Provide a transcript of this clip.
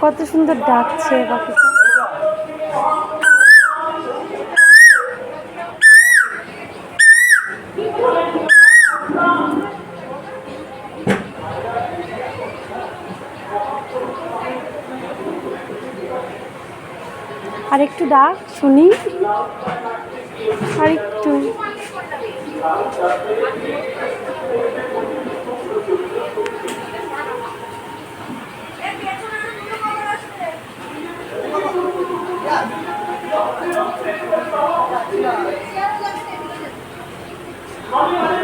কত সুন্দর ডাকছে পাখিটা আর একটু ডাক শুনি। আর একটু Thank you.